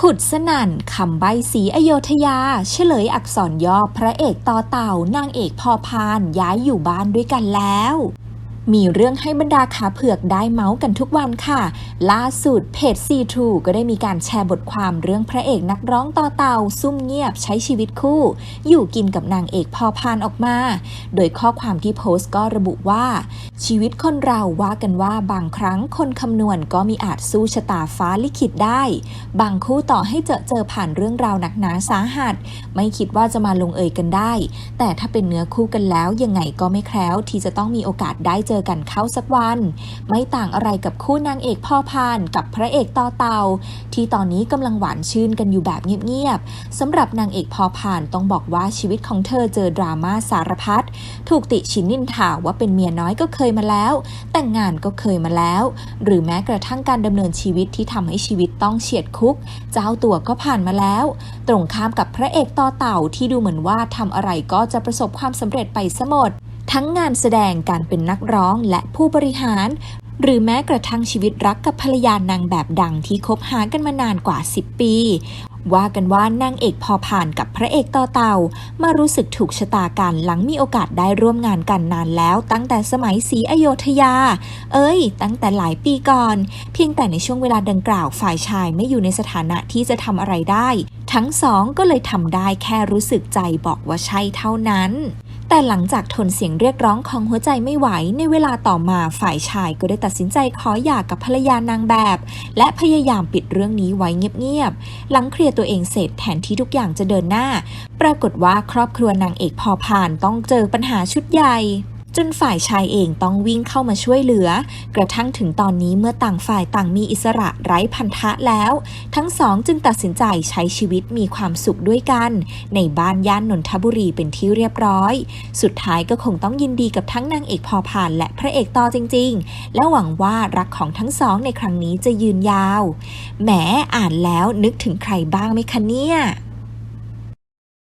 ขุดสนั่นคำใบสีอโยธยา เฉลยอักษรย่อพระเอกต่อเต่านางเอกพอพานย้ายอยู่บ้านด้วยกันแล้ว มีเรื่องให้บรรดาขาเผือกได้เมาส์กันทุกวันค่ะ ล่าสุดเพจ C2 ก็ได้มีการแชร์บทความเรื่องพระเอกนักร้องต่อเต่าซุ่มเงียบใช้ชีวิตคู่ อยู่กินกับนางเอกพอพานออกมา โดยข้อความที่โพสต์ก็ระบุว่า ชีวิตคนเราว่ากันว่าบางครั้งคนคำนวณก็มีอาจสู้ชะตาฟ้าลิขิตได้ บางคู่ต่อให้เจอเจอผ่านเรื่องราวหนักหนาสาหัส ไม่คิดว่าจะมาลงเอยกันได้ แต่ถ้าเป็นเนื้อคู่กันแล้วยังไงก็ไม่แคล้วที่จะต้องมีโอกาสได้เจจอกันเข้าสักวัน ไม่ต่างอะไรกับคู่นางเอกพ่อพานกับพระเอกต่อเตา ที่ตอนนี้กำลังหวานชื่นกันอยู่แบบเงียบๆสำหรับนางเอกพ่อพานต้องบอกว่าชีวิตของเธอเจอดราม่าสารพัดถูกติชินนินทาว่าเป็นเมียน้อยก็เคยมาแล้ว แต่งงานก็เคยมาแล้ว หรือแม้กระทั่งการดำเนินชีวิตที่ทำให้ชีวิตต้องเฉียดคุก เจ้าตัวก็ผ่านมาแล้ว ตรงข้ามกับพระเอกต่อเต่าที่ดูเหมือนว่าทำอะไรก็จะประสบความสำเร็จไปซะหมด ทั้งงานแสดงการเป็นนักร้องและผู้บริหาร หรือแม้กระทั่งชีวิตรักกับภรรยานางแบบดังที่คบหากันมานานกว่า 10 ปี ว่ากันว่านางเอกพอผ่านกับพระเอกต่อเต่า มารู้สึกถูกชะตากันหลังมีโอกาสได้ร่วมงานกันนานแล้ว ตั้งแต่สมัยศรีอโยธยา เอ้ย ตั้งแต่หลายปีก่อน เพียงแต่ในช่วงเวลาดังกล่าวฝ่ายชายไม่อยู่ในสถานะที่จะทำอะไรได้ ทั้งสองก็เลยทำได้แค่รู้สึกใจบอกว่าใช่เท่านั้น แต่หลังจากทนเสียงเรียกร้องของหัวใจไม่ไหว ในเวลาต่อมาฝ่ายชายก็ได้ตัดสินใจขอหย่ากับภรรยานางแบบ และพยายามปิดเรื่องนี้ไว้เงียบๆ หลังเคลียร์ตัวเองเสร็จแทนที่ทุกอย่างจะเดินหน้า ปรากฏว่าครอบครัวนางเอกพอผ่านต้องเจอปัญหาชุดใหญ่ จนฝ่ายชายเองต้องวิ่งเข้ามาช่วยเหลือ กระทั่งถึงตอนนี้เมื่อต่างฝ่ายต่างมีอิสระไร้พันธะแล้ว ทั้งสองจึงตัดสินใจใช้ชีวิตมีความสุขด้วยกัน ในบ้านย่านนนทบุรีเป็นที่เรียบร้อย สุดท้ายก็คงต้องยินดีกับทั้งนางเอกพอผ่านและพระเอกต่อจริง ๆ และหวังว่ารักของทั้งสองในครั้งนี้จะยืนยาว แหมอ่านแล้วนึกถึงใครบ้างไหมคะเนี่ย